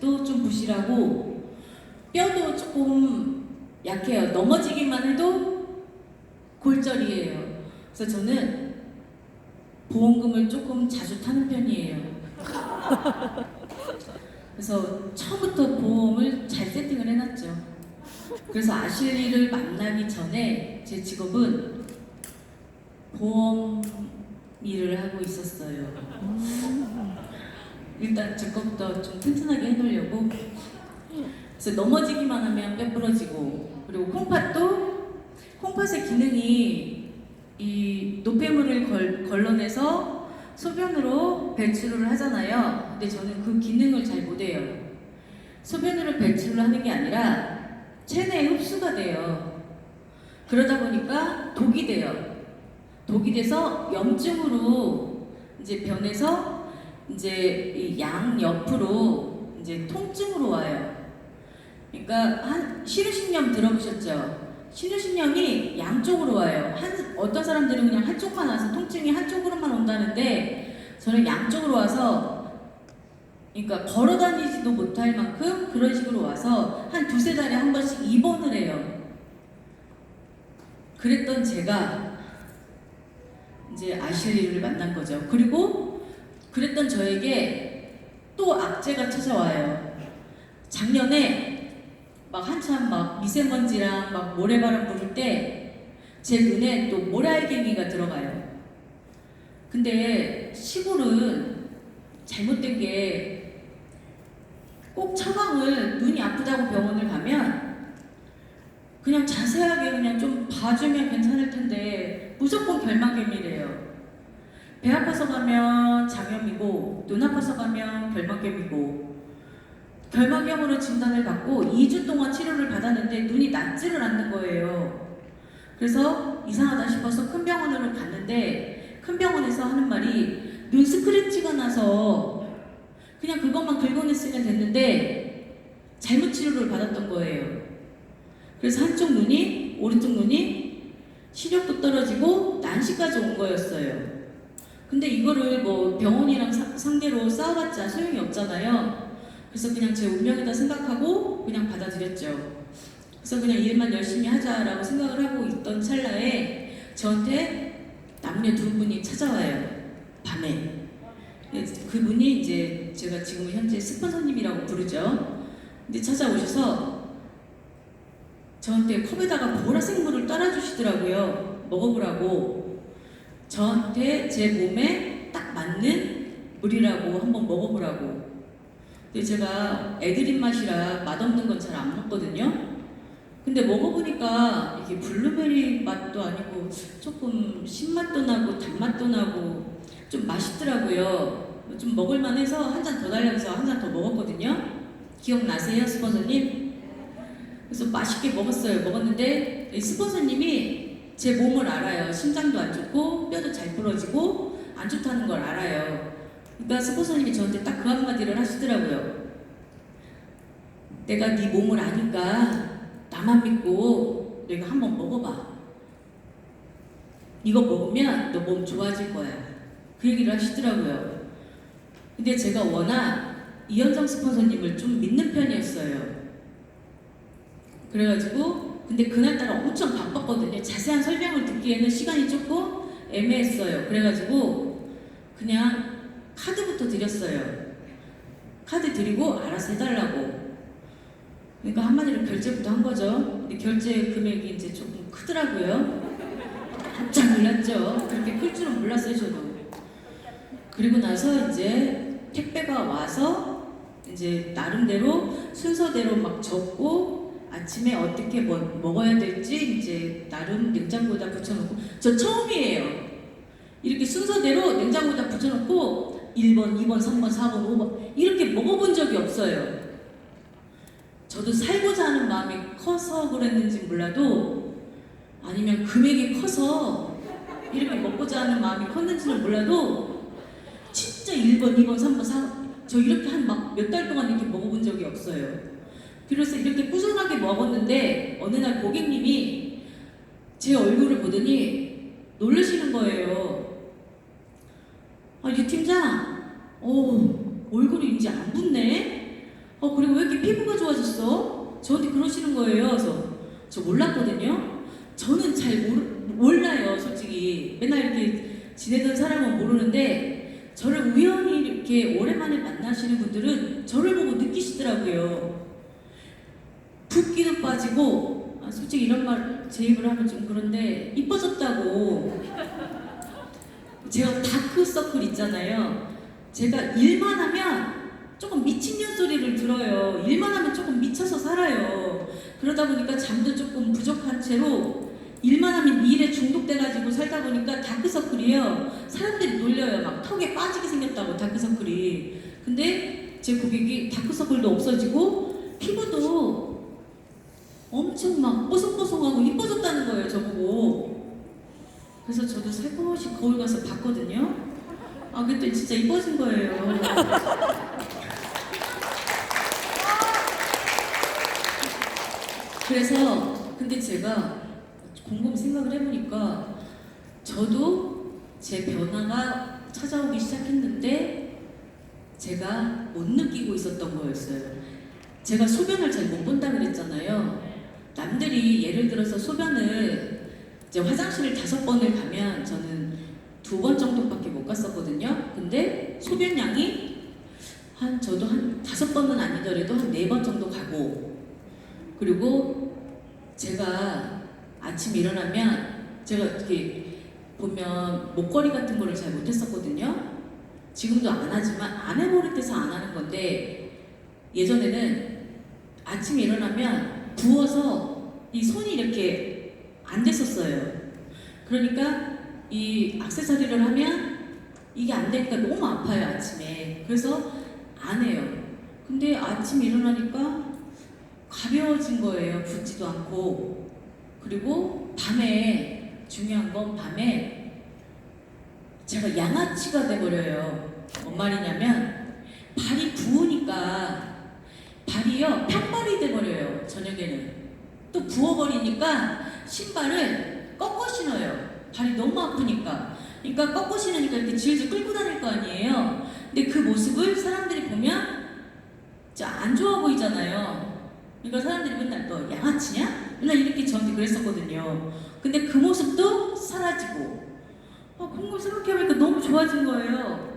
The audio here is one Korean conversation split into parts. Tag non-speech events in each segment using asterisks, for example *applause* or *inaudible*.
좀 부실하고 뼈도 조금 약해요. 넘어지기만 해도 골절이에요. 그래서 저는 보험금을 조금 자주 타는 편이에요. *laughs* 그래서 처음부터 보험을 잘 세팅을 해놨죠. 그래서 아실리를 만나기 전에 제 직업은 보험 일을 하고 있었어요. 일단 제 것부터 좀 튼튼하게 해놓으려고. 그래서 넘어지기만 하면 뼈 부러지고 그리고 콩팥도 콩팥의 기능이 이 노폐물을 걸, 걸러내서 소변으로 배출을 하잖아요. 근데 저는 그 기능을 잘 못해요. 소변으로 배출을 하는 게 아니라 체내에 흡수가 돼요. 그러다 보니까 독이 돼요. 독이 돼서 염증으로 이제 변해서 이제 이양 옆으로 이제 통증으로 와요. 그러니까 한 신우신염 들어보셨죠? 신우신염이 양쪽으로 와요. 한 어떤 사람들은 그냥 한쪽만 와서 통증이 한쪽으로만 온다는데 저는 양쪽으로 와서 그러니까 걸어 다니지도 못할 만큼 그런 식으로 와서 한 두세 달에 한 번씩 입원을 해요. 그랬던 제가 이제 아실리를 만난 거죠. 그리고 그랬던 저에게 또 악재가 찾아와요. 작년에 막 한참 막 미세먼지랑 막 모래바람 부를 때 제 눈에 또 모래알갱이가 들어가요. 근데 시골은 잘못된 게 꼭 처방을 눈이 아프다고 병원을 가면 그냥 자세하게 그냥 좀 봐주면 괜찮을 텐데 무조건 결막염이래요. 배 아파서 가면 장염이고 눈 아파서 가면 결막염이고 결막염으로 진단을 받고 2주 동안 치료를 받았는데 눈이 낫지를 않는 거예요. 그래서 이상하다 싶어서 큰 병원으로 갔는데 큰 병원에서 하는 말이 눈 스크래치가 나서 그냥 그것만 긁어냈으면 됐는데 잘못 치료를 받았던 거예요. 그래서 한쪽 눈이 오른쪽 눈이 시력도 떨어지고 난시까지 온 거였어요. 근데 이거를 뭐 병원이랑 사- 상대로 싸워봤자 소용이 없잖아요. 그래서 그냥 제 운명이다 생각하고 그냥 받아들였죠. 그래서 그냥 일만 열심히 하자라고 생각을 하고 있던 찰나에 저한테 남녀 두 분이 찾아와요. 밤에. 그분이 이제 제가 지금 현재 스폰서님이라고 부르죠. 근데 찾아오셔서 저한테 컵에다가 보라색 물을 따라주시더라고요. 먹어보라고. 저한테 제 몸에 딱 맞는 물이라고 한번 먹어보라고. 근데 제가 애들 입맛이라 맛없는 건 잘 안 먹거든요. 근데 먹어보니까 이게 블루베리 맛도 아니고 조금 신맛도 나고 단맛도 나고 좀 맛있더라고요. 좀 먹을만 해서 한 잔 더 달라면서 한 잔 더 먹었거든요. 기억나세요, 스폰서님? 그래서 맛있게 먹었어요. 먹었는데 이 스폰서님이 제 몸을 알아요. 심장도 안 좋고 뼈도 잘 부러지고 안 좋다는 걸 알아요. 그러니까 스폰서님이 저한테 딱 그 한마디를 하시더라고요. 내가 네 몸을 아니까 나만 믿고 내가 한번 먹어봐. 이거 먹으면 너 몸 좋아질 거야. 그 얘기를 하시더라고요. 근데 제가 워낙 이현정 스폰서님을 좀 믿는 편이었어요. 그래가지고 근데 그날따라 엄청 바빴거든요. 자세한 설명을 듣기에는 시간이 조금 애매했어요. 그래가지고 그냥 카드부터 드렸어요. 카드 드리고 알아서 해달라고. 그러니까 한마디로 결제부터 한 거죠. 근데 결제 금액이 이제 조금 크더라고요. 깜짝 놀랐죠. 그렇게 클 줄은 몰랐어요, 저도. 그리고 나서 이제 택배가 와서 이제 나름대로 순서대로 막 적고 아침에 어떻게 뭐 먹어야 될지 이제 나름 냉장고에다 붙여놓고 저 처음이에요. 이렇게 순서대로 냉장고에다 붙여놓고 1번, 2번, 3번, 4번, 5번 이렇게 먹어본 적이 없어요. 저도 살고자 하는 마음이 커서 그랬는지 몰라도 아니면 금액이 커서 이렇게 먹고자 하는 마음이 컸는지는 몰라도 진짜 1번, 2번, 3번, 4번 저 이렇게 한막몇달 동안 이렇게 먹어본 적이 없어요. 그래서 이렇게 꾸준하게 먹었는데 어느 날 고객님이 제 얼굴을 보더니 놀라시는 거예요. 아, 유 팀장, 어, 얼굴이 이제 안 붓네? 어, 그리고 왜 이렇게 피부가 좋아졌어? 저한테 그러시는 거예요. 그래서 저 몰랐거든요. 저는 잘 모르, 몰라요, 솔직히. 맨날 이렇게 지내던 사람은 모르는데 저를 우연히 이렇게 오랜만에 만나시는 분들은 저를 보고 느끼시더라고요. 붓기도 빠지고 아, 솔직히 이런 말 제 입으로 하면 좀 그런데 이뻐졌다고. 제가 다크서클 있잖아요. 제가 일만 하면 조금 미친년 소리를 들어요. 일만 하면 조금 미쳐서 살아요. 그러다 보니까 잠도 조금 부족한 채로 일만 하면 일에 중독돼가지고 살다 보니까 다크서클이에요. 사람들이 놀려요. 막 턱에 빠지게 생겼다고 다크서클이. 근데 제 고객이 다크서클도 없어지고 피부도 엄청 막 뽀송뽀송하고 이뻐졌다는 거예요, 저보고. 그래서 저도 살포시 거울 가서 봤거든요. 아, 그때 진짜 이뻐진 거예요. 그래서, 근데 제가 곰곰이 생각을 해보니까 저도 제 변화가 찾아오기 시작했는데 제가 못 느끼고 있었던 거였어요. 제가 소변을 잘 못 본다 그랬잖아요. 남들이 예를 들어서 소변을 이제 화장실을 다섯 번을 가면 저는 두 번 정도밖에 못 갔었거든요. 근데 소변량이 한 저도 한 다섯 번은 아니더라도 한 네 번 정도 가고 그리고 제가 아침 일어나면 제가 이렇게 보면 목걸이 같은 거를 잘 못했었거든요. 지금도 안 하지만 안 해버릇해서 안 하는 건데 예전에는 아침에 일어나면 부어서 이 손이 이렇게 안 됐었어요. 그러니까 이 악세사리를 하면 이게 안 되니까 너무 아파요 아침에. 그래서 안 해요. 근데 아침에 일어나니까 가벼워진 거예요. 붓지도 않고. 그리고 밤에 중요한 건 밤에 제가 양아치가 돼버려요. 뭔 말이냐면 발이 부으니까 발이요 평발이 돼버려요 저녁에는. 또 부어버리니까 신발을 꺾어 신어요. 발이 너무 아프니까. 그러니까 꺾어 신으니까 이렇게 질질 끌고 다닐 거 아니에요. 근데 그 모습을 사람들이 보면 진짜 안 좋아 보이잖아요. 그러니까 사람들이 맨날 너 양아치냐? 맨날 이렇게 저한테 그랬었거든요. 근데 그 모습도 사라지고. 아 그런 걸 생각해보니까 너무 좋아진 거예요.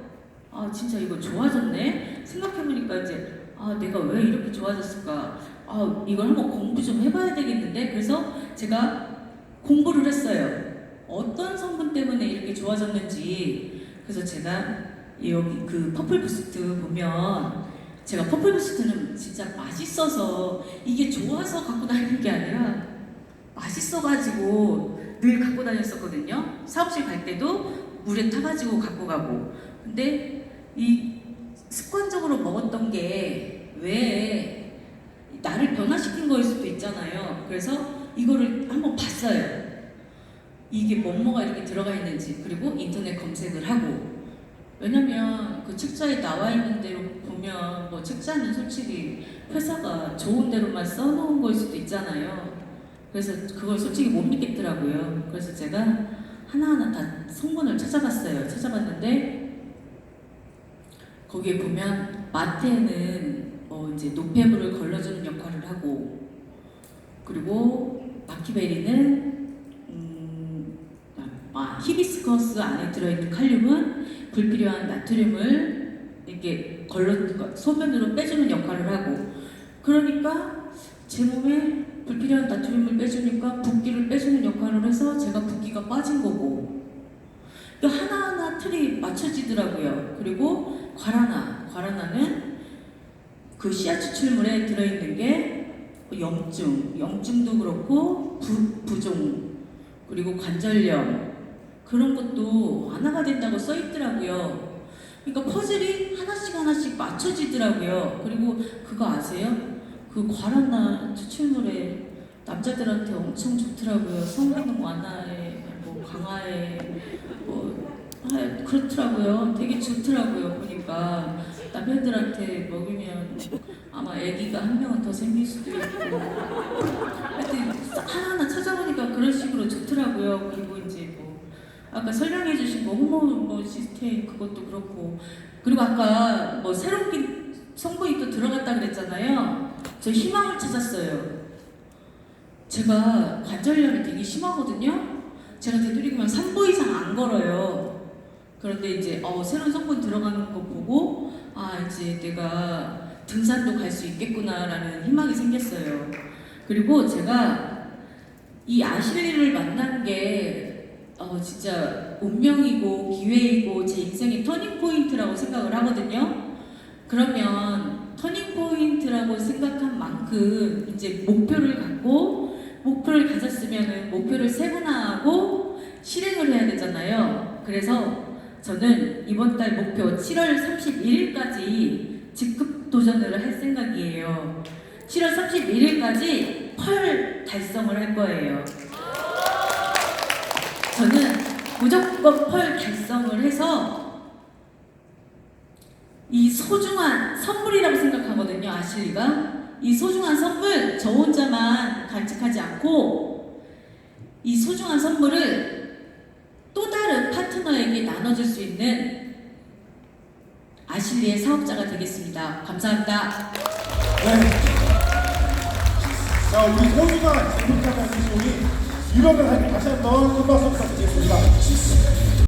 아 진짜 이거 좋아졌네? 생각해보니까 이제 아, 내가 왜 이렇게 좋아졌을까? 아, 이걸 한번 공부 좀 해봐야 되겠는데? 그래서 제가 공부를 했어요. 어떤 성분 때문에 이렇게 좋아졌는지. 그래서 제가 여기 그 퍼플 부스트 보면 제가 퍼플 부스트는 진짜 맛있어서 이게 좋아서 갖고 다니는 게 아니라 맛있어가지고 늘 갖고 다녔었거든요. 사무실 갈 때도 물에 타가지고 갖고 가고. 근데 이 습관적으로 먹었던 게 왜 나를 변화시킨 거일 수도 있잖아요. 그래서 이거를 한번 봤어요. 이게 뭐뭐가 이렇게 들어가 있는지 그리고 인터넷 검색을 하고 왜냐면 그 책자에 나와 있는 대로 보면 뭐 책자는 솔직히 회사가 좋은 대로만 써놓은 거일 수도 있잖아요. 그래서 그걸 솔직히 못 믿겠더라고요. 그래서 제가 하나하나 다 성분을 찾아봤어요. 찾아봤는데 거기에 보면 마테는 어 이제 노폐물을 걸러주는 역할을 하고 그리고 마키베리는 음, 아, 히비스커스 안에 들어있는 칼륨은 불필요한 나트륨을 이렇게 걸러 소변으로 빼주는 역할을 하고 그러니까 제 몸에 불필요한 나트륨을 빼주니까 붓기를 빼주는 역할을 해서 제가 붓기가 빠진 거고 또 하나하나 틀이 맞춰지더라고요. 그리고 과라나, 과라나는 그 씨앗 추출물에 들어있는 게 염증, 염증도 그렇고 부, 부종, 그리고 관절염 그런 것도 완화가 된다고 써 있더라고요. 그러니까 퍼즐이 하나씩 하나씩 맞춰지더라고요. 그리고 그거 아세요? 그 과라나 추출물에 남자들한테 엄청 좋더라고요. 성기능 완화에, 뭐 강화에, 뭐 아, 그렇더라고요. 되게 좋더라고요. 보니까 남편들한테 먹이면 아마 아기가 한 명은 더 생길 수도 있고. 하여튼 하나하나 찾아보니까 그런 식으로 좋더라고요. 그리고 이제 뭐 아까 설명해 주신 뭐 호모 뭐 시스템 그것도 그렇고 그리고 아까 뭐 새롭게 성부인도 들어갔다 그랬잖아요. 저 희망을 찾았어요. 제가 관절염이 되게 심하거든요. 제가 되도록이면 3보 이상 안 걸어요. 그런데 이제 어, 새로운 성분 들어가는 거 보고 아 이제 내가 등산도 갈 수 있겠구나라는 희망이 생겼어요. 그리고 제가 이 아실리를 만난 게 어, 진짜 운명이고 기회이고 제 인생의 터닝 포인트라고 생각을 하거든요. 그러면 터닝 포인트라고 생각한 만큼 이제 목표를 갖고 목표를 가졌으면은 목표를 세분화하고 실행을 해야 되잖아요. 그래서 저는 이번 달 목표 7월 31일까지 직급 도전을 할 생각이에요. 7월 31일까지 펄 달성을 할 거예요. 저는 무조건 펄 달성을 해서 이 소중한 선물이라고 생각하거든요, 아실리가. 이 소중한 선물 저 혼자만 간직하지 않고 이 소중한 선물을 또 다른 파트너에게 나눠줄 수 있는 아실리의 사업자가 되겠습니다. 감사합니다. 네. 자, 우리 소중한 제품자가 주신 우리 유럽을 다시 한번 큰 박수 부탁드리겠습니다.